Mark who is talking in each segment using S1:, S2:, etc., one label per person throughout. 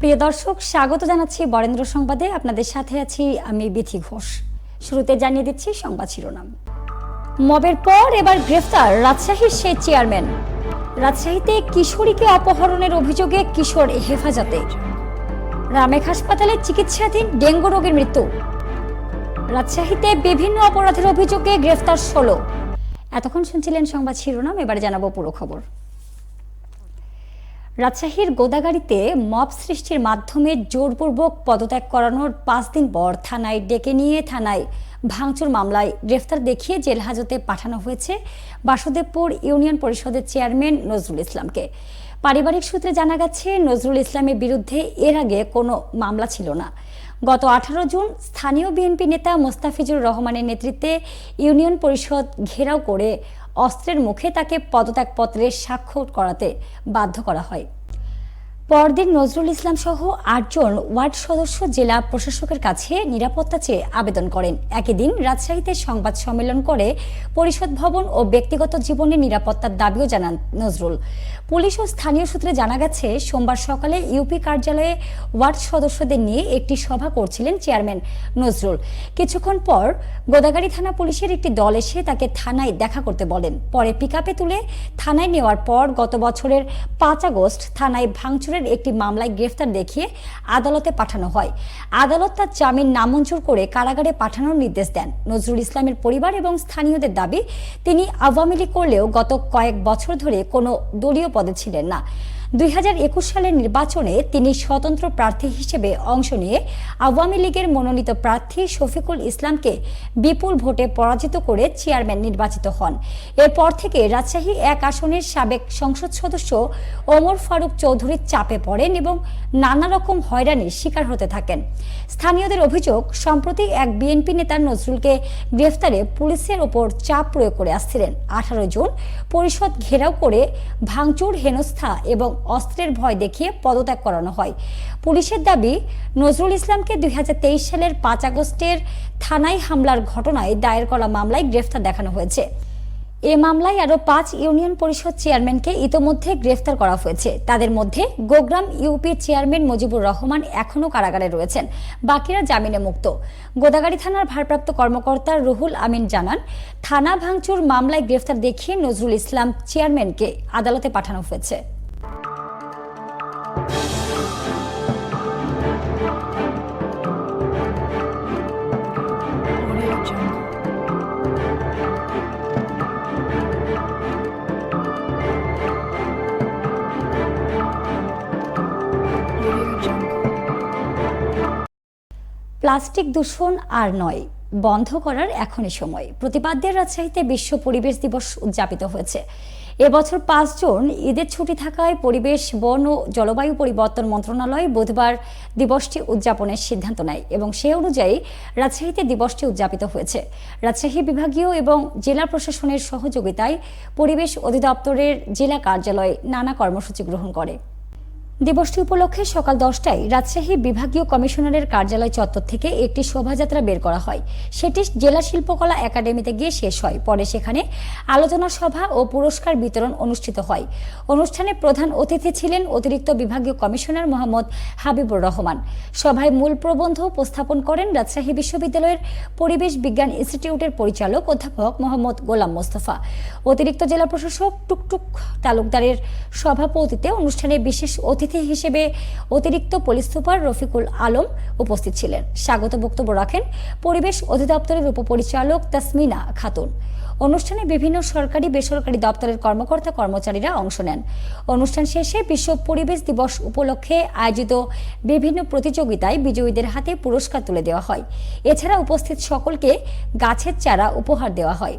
S1: প্রিয় দর্শক, স্বাগত জানাচ্ছি বরেন্দ্র সংবাদে। আপনাদের সাথে আছি আমি বিথি ঘোষ। শুরুতে জানিয়ে দিচ্ছি সংবাদ শিরোনাম। মবের পর এবার গ্রেফতার রাজশাহীর সেই চেয়ারম্যান। রাজশাহীতে কিশোরীকে অপহরণের অভিযোগে কিশোর হেফাজতে। রামেক হাসপাতালে চিকিৎসাধীন ডেঙ্গু রোগের মৃত্যু। রাজশাহীতে বিভিন্ন অপরাধের অভিযোগে গ্রেফতার ষোলো। এতক্ষণ শুনছিলেন সংবাদ শিরোনাম, এবার জানাব পুরো খবর। রাজশাহীর গোদাগাড়িতে মব সৃষ্টির মাধ্যমে জোরপূর্বক পদত্যাগ করানোর পাঁচ দিন পর থানায় ডেকে নিয়ে থানায় ভাঙচুর মামলায় গ্রেফতার দেখিয়ে জেল হাজতে পাঠানো হয়েছে বাসুদেবপুর ইউনিয়ন পরিষদের চেয়ারম্যান নজরুল ইসলামকে। পারিবারিক সূত্রে জানা গেছে, নজরুল ইসলামের বিরুদ্ধে এর আগে কোনো মামলা ছিল না। গত আঠারো জুন স্থানীয় বিএনপি নেতা মোস্তাফিজুর রহমানের নেতৃত্বে ইউনিয়ন পরিষদ ঘেরাও করে অস্ত্রের মুখে তাকে পদত্যাগপত্রে স্বাক্ষর করাতে বাধ্য করা হয়। পরদিন নজরুল ইসলাম সহ আটজন ওয়ার্ড সদস্য জেলা প্রশাসকের কাছে নিরাপত্তা চেয়ে আবেদন করেন। একই দিন রাজশাহীতে সংবাদ সম্মেলন করে পরিষদ ভবন ও ব্যক্তিগত জীবনে নিরাপত্তার দাবিও জানান নজরুল। পুলিশ ও স্থানীয় সূত্রে জানা গেছে, সোমবার সকালে ইউপি কার্যালয়ে ওয়ার্ড সদস্যদের নিয়ে একটি সভা করছিলেন চেয়ারম্যান নজরুল। কিছুক্ষণ পর গোদাগাড়ি থানা পুলিশের একটি দল এসে তাকে থানায় দেখা করতে বলেন। পরে পিকআপে তুলে থানায় নেওয়ার পর গত বছরের পাঁচ আগস্ট থানায় ভাঙচুরের একটি মামলায় গ্রেফতার দেখিয়ে আদালতে পাঠানো হয়। আদালত তার জামিন নামঞ্জুর করে কারাগারে পাঠানোর নির্দেশ দেন। নজরুল ইসলামের পরিবার এবং স্থানীয়দের দাবি, তিনি আওয়ামী লীগ করলেও গত কয়েক বছর ধরে কোনো দলীয় পদে ছিলেন না। দুই হাজার একুশ সালের নির্বাচনে তিনি স্বতন্ত্র প্রার্থী হিসেবে অংশ নিয়ে আওয়ামী লীগের মনোনীত প্রার্থী শফিকুল ইসলামকে বিপুল ভোটে পরাজিত করে চেয়ারম্যান নির্বাচিত হন। এরপর থেকে রাজশাহী এক আসনের সাবেক সংসদ সদস্য ওমর ফারুক চৌধুরীর চাপে পড়েন এবং নানা রকম হয়রানির শিকার হতে থাকেন। স্থানীয়দের অভিযোগ, সম্প্রতি এক বিএনপি নেতা নজরুলকে গ্রেফতারে পুলিশের ওপর চাপ প্রয়োগ করে আসছিলেন। আঠারো জুন পরিষদ ঘেরাও করে ভাঙচুর, হেনস্থা এবং অস্ত্রের ভয় দেখিয়ে পদত্যাগ করানো হয়। পুলিশের দাবি, নজরুল ইসলামকে দুই সালের পাঁচ আগস্টের থানায় হামলার ঘটনায় দায়ের করা মামলায় গ্রেফতার দেখানো হয়েছে। এ মামলায় আরও পাঁচ ইউনিয়ন পরিষদ চেয়ারম্যানকে ইতোমধ্যে গ্রেফতার করা হয়েছে। তাদের মধ্যে গোগ্রাম ইউপি চেয়ারম্যান মুজিবুর রহমান এখনও কারাগারে রয়েছেন। বাকিরা জামিনে মুক্ত। গোদাগাড়ি থানার ভারপ্রাপ্ত কর্মকর্তা রুহুল আমিন জানান, থানা ভাঙচুর মামলায় গ্রেফতার দেখিয়ে নজরুল ইসলাম চেয়ারম্যানকে আদালতে পাঠানো হয়েছে। প্লাস্টিক দূষণ আর নয়, বন্ধ করার এখনই সময়। প্রতিবাদ্যের রাজশাহীতে বিশ্ব পরিবেশ দিবস উদযাপিত হয়েছে। এবছর পাঁচ জুন ঈদের ছুটি থাকায় পরিবেশ, বন ও জলবায়ু পরিবর্তন মন্ত্রণালয় বুধবার দিবসটি উদযাপনের সিদ্ধান্ত নেয় এবং সে অনুযায়ী রাজশাহীতে দিবসটি উদযাপিত হয়েছে। রাজশাহী বিভাগীয় এবং জেলা প্রশাসনের সহযোগিতায় পরিবেশ অধিদপ্তরের জেলা কার্যালয় নানা কর্মসূচি গ্রহণ করে। দিবসটি উপলক্ষে সকাল দশটায় রাজশাহী বিভাগীয় কমিশনারের কার্যালয় চত্বর থেকে একটি শোভাযাত্রা বের করা হয়। সেটি জেলা শিল্পকলা একাডেমিতে গিয়ে শেষ হয়। পরে সেখানে আলোচনা সভা ও পুরস্কার বিতরণ অনুষ্ঠিত হয়। অনুষ্ঠানে প্রধান অতিথি ছিলেন অতিরিক্ত বিভাগীয় কমিশনার মোহাম্মদ হাবিবুর রহমান। সভায় মূল প্রবন্ধ উপস্থাপন করেন রাজশাহী বিশ্ববিদ্যালয়ের পরিবেশ বিজ্ঞান ইনস্টিটিউটের পরিচালক অধ্যাপক মোহাম্মদ গোলাম মোস্তফা। অতিরিক্ত জেলা প্রশাসক টুকটুক তালুকদারের সভাপতিতে অনুষ্ঠানে বিশেষ অতিথি হিসেবে অতিরিক্ত পুলিশ সুপার রফিকুল আলম উপস্থিত ছিলেন। স্বাগত বক্তব্য রাখেন পরিবেশ অধিদপ্তরের উপপরিচালক তাসমিনা খাতুন। অনুষ্ঠানে বিভিন্ন সরকারি, বেসরকারি দপ্তরের কর্মকর্তা কর্মচারীরা অংশ নেন। অনুষ্ঠান শেষে বিশ্ব পরিবেশ দিবস উপলক্ষে আয়োজিত বিভিন্ন প্রতিযোগিতায় বিজয়ীদের হাতে পুরস্কার তুলে দেওয়া হয়। এছাড়া উপস্থিত সকলকে গাছের চারা উপহার দেওয়া হয়।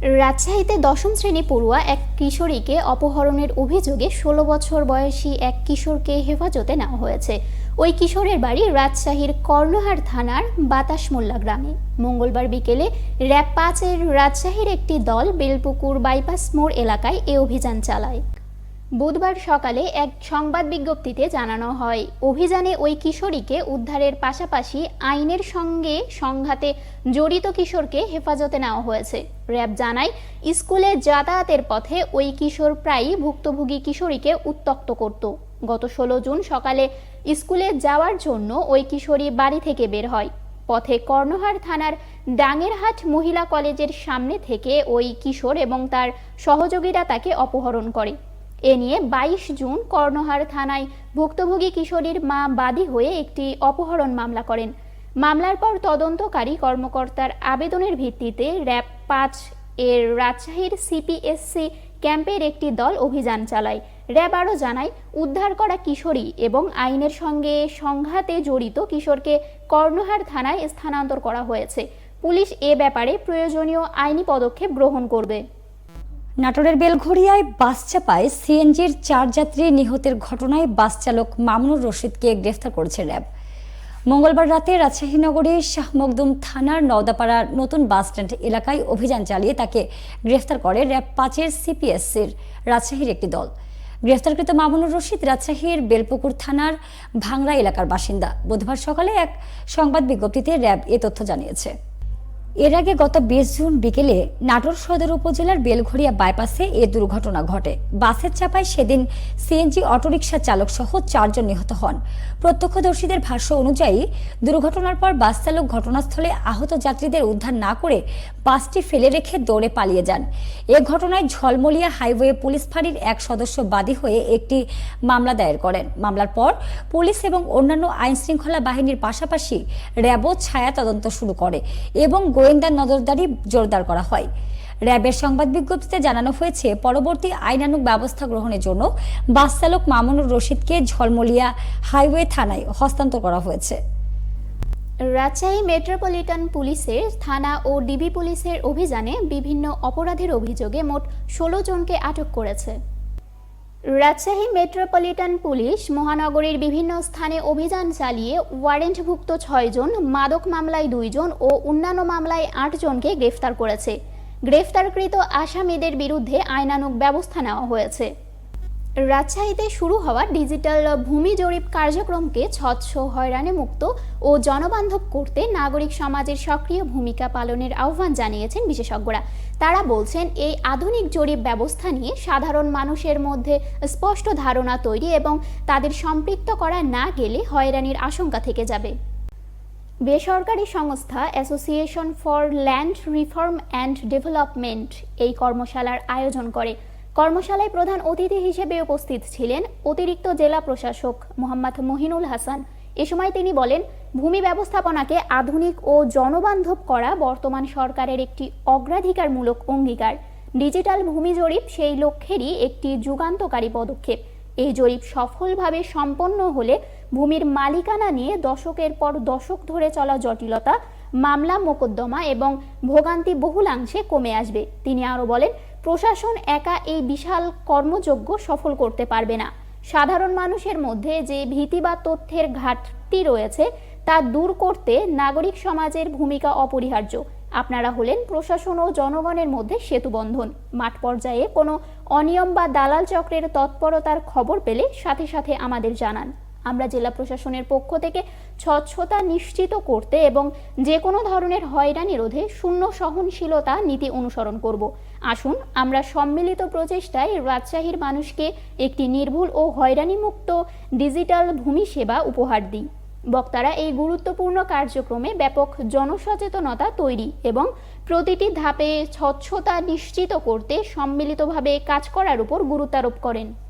S2: রাজশাহীতে দশম শ্রেণি পড়ুয়া এক কিশোরীকে অপহরণের অভিযোগে ষোলো বছর বয়সী এক কিশোরকে হেফাজতে নেওয়া হয়েছে। ওই কিশোরের বাড়ি রাজশাহীর কর্ণহার থানার বাতাসমোল্লা গ্রামে। মঙ্গলবার বিকেলে র্যাব পাঁচের রাজশাহীর একটি দল বেলপুকুর বাইপাস মোড় এলাকায় এ অভিযান চালায়। বুধবার সকালে এক সংবাদ বিজ্ঞপ্তিতে জানানো হয়, অভিযানে ওই কিশোরীকে উদ্ধারের পাশাপাশি আইনের সঙ্গে সংঘাতে জড়িত কিশোরকে হেফাজতে নেওয়া হয়েছে। র্যাব জানায়, স্কুলে যাতায়াতের পথে ওই কিশোর প্রায়ই ভুক্তভোগী কিশোরীকে উত্তক্ত করত। গত ষোলো জুন সকালে স্কুলে যাওয়ার জন্য ওই কিশোরী বাড়ি থেকে বের হয়। পথে কর্ণহার থানার ডাঙ্গেরহাট মহিলা কলেজের সামনে থেকে ওই কিশোর এবং তার সহযোগীরা তাকে অপহরণ করে। এ নিয়ে বাইশ জুন কর্ণহার থানায় ভুক্তভোগী কিশোরীর মা বাদী হয়ে একটি অপহরণ মামলা করেন। মামলার পর তদন্তকারী কর্মকর্তার আবেদনের ভিত্তিতে র্যাব পাঁচ এর রাজশাহীর সিপিএসসি ক্যাম্পের একটি দল অভিযান চালায়। র্যাব আরও জানায়, উদ্ধার করা কিশোরী এবং আইনের সঙ্গে সংঘাতে জড়িত কিশোরকে কর্ণহার থানায় স্থানান্তর করা হয়েছে। পুলিশ এ ব্যাপারে প্রয়োজনীয় আইনি পদক্ষেপ গ্রহণ করবে।
S1: নাটোরের বেলঘরিয়ায় বাস চাপায় সিএনজির চার যাত্রী নিহতের ঘটনায় বাস চালক মামুনুর রশিদকে গ্রেফতার করেছে র্যাব। মঙ্গলবার রাতে রাজশাহী নগরীর শাহ মখদুম থানার নওদাপাড়া নতুন বাস স্ট্যান্ড এলাকায় অভিযান চালিয়ে তাকে গ্রেফতার করে র্যাব পাঁচের সিপিএসসির রাজশাহীর একটি দল। গ্রেফতারকৃত মামুনুর রশিদ রাজশাহীর বেলপুকুর থানার ভাংরা এলাকার বাসিন্দা। বুধবার সকালে এক সংবাদ বিজ্ঞপ্তিতে র্যাব এ তথ্য জানিয়েছে। এর আগে গত বিশ জুন বিকেলে নাটোর সদর উপজেলার বেলঘরিয়া বাইপাসে এ দুর্ঘটনা ঘটে। বাসের চাপায় সেদিন সিএনজি অটোরিকশা চালক সহ চারজন নিহত হন। প্রত্যক্ষদর্শীদের ভাষ্য অনুযায়ী, দুর্ঘটনার পর বাস চালক ঘটনাস্থলে আহত যাত্রীদের উদ্ধার না করে বাসটি ফেলে রেখে দৌড়ে পালিয়ে যান। এ ঘটনায় ঝলমলিয়া হাইওয়ে পুলিশ ফাঁড়ির এক সদস্য বাদী হয়ে একটি মামলা দায়ের করেন। মামলার পর পুলিশ এবং অন্যান্য আইনশৃঙ্খলা বাহিনীর পাশাপাশি র্যাবও ছায়া তদন্ত শুরু করে এবং গোয়েন্দা নজরদারি জোরদার করা হয়। র্যাবের সংবাদ বিজ্ঞপ্তিতে জানানো হয়েছে, পরবর্তী আইনানুগ ব্যবস্থা গ্রহণের জন্য বাস চালক মামুনুর রশিদকে ঝলমলিয়া হাইওয়ে থানায় হস্তান্তর করা হয়েছে।
S2: রাজশাহী মেট্রোপলিটন পুলিশের থানা ও ডিবি পুলিশের অভিযানে বিভিন্ন অপরাধের অভিযোগে মোট ষোলো জনকে আটক করেছে। রাজশাহী মেট্রোপলিটন পুলিশ মহানগরীর বিভিন্ন স্থানে অভিযান চালিয়ে ওয়ারেন্টভুক্ত ছয়জন মাদক মামলায় দুইজন ও অন্যান্য মামলায় আটজনকে গ্রেফতার করেছে। গ্রেফতারকৃত আসামিদের বিরুদ্ধে আইনানুগ ব্যবস্থা নেওয়া হয়েছে। রাজশাহীতে শুরু হওয়া ডিজিটাল ভূমি জরিপ কার্যক্রমকে স্বচ্ছ হয়রানি মুক্ত ও জনবান্ধব করতে নাগরিক সমাজের সক্রিয় ভূমিকা পালনের আহ্বান জানিয়েছেন বিশেষজ্ঞরা। তারা বলছেন, এই আধুনিক জরিপ ব্যবস্থা নিয়ে সাধারণ মানুষের মধ্যে স্পষ্ট ধারণা তৈরি এবং তাদের সম্পৃক্ত করা না গেলে হয়রানির আশঙ্কা থেকে যাবে। বেসরকারি সংস্থা association for land reform and development এই কর্মশালার আয়োজন করে। কর্মশালায় প্রধান অতিথি হিসেবে উপস্থিত ছিলেন অতিরিক্ত জেলা প্রশাসক মোহাম্মদ মহিনুল হাসান। এ সময় তিনি বলেন, ভূমি ব্যবস্থাপনাকে আধুনিক ও জনবান্ধব করা বর্তমান সরকারের একটি অগ্রাধিকারমূলক অঙ্গীকার। ডিজিটাল ভূমি জরিপ সেই লক্ষ্যেরই একটি যুগান্তকারী পদক্ষেপ। এই জরিপ সফলভাবে সম্পন্ন হলে ভূমির মালিকানা নিয়ে দশকের পর দশক ধরে চলা জটিলতা, মামলা, মোকদ্দমা এবং ভোগান্তি বহুলাংশে কমে আসবে। তিনি আরও বলেন প্রশাসন একা এই বিশাল কর্মযজ্ঞ সফল করতে পারবে না। সাধারণ মানুষের মধ্যে যে ভীতি বা তথ্যের ঘাটতি রয়েছে, তা দূর করতে নাগরিক সমাজের ভূমিকা অপরিহার্য। আপনারা হলেন প্রশাসন ও জনগণের মধ্যে সেতুবন্ধন। মাঠ পর্যায়ে কোনো অনিয়ম বা দালাল চক্রের তৎপরতার খবর পেলে সাথে সাথে আমাদের জানান। আমরা জেলা প্রশাসনের পক্ষ থেকে স্বচ্ছতা নিশ্চিত করতে এবং যে কোনো ধরনের হয়রানি রোধে শূন্য সহনশীলতা নীতি অনুসরণ করব। আসুন, আমরা সম্মিলিত প্রচেষ্টায় রাজশাহীর মানুষকে একটি নির্ভুল ও হয়রানিমুক্ত ডিজিটাল ভূমি সেবা উপহার দিই। বক্তারা এই গুরুত্বপূর্ণ কার্যক্রমে ব্যাপক জনসচেতনতা তৈরি এবং প্রতিটি ধাপে স্বচ্ছতা নিশ্চিত করতে সম্মিলিতভাবে কাজ করার উপর গুরুত্বারোপ করেন।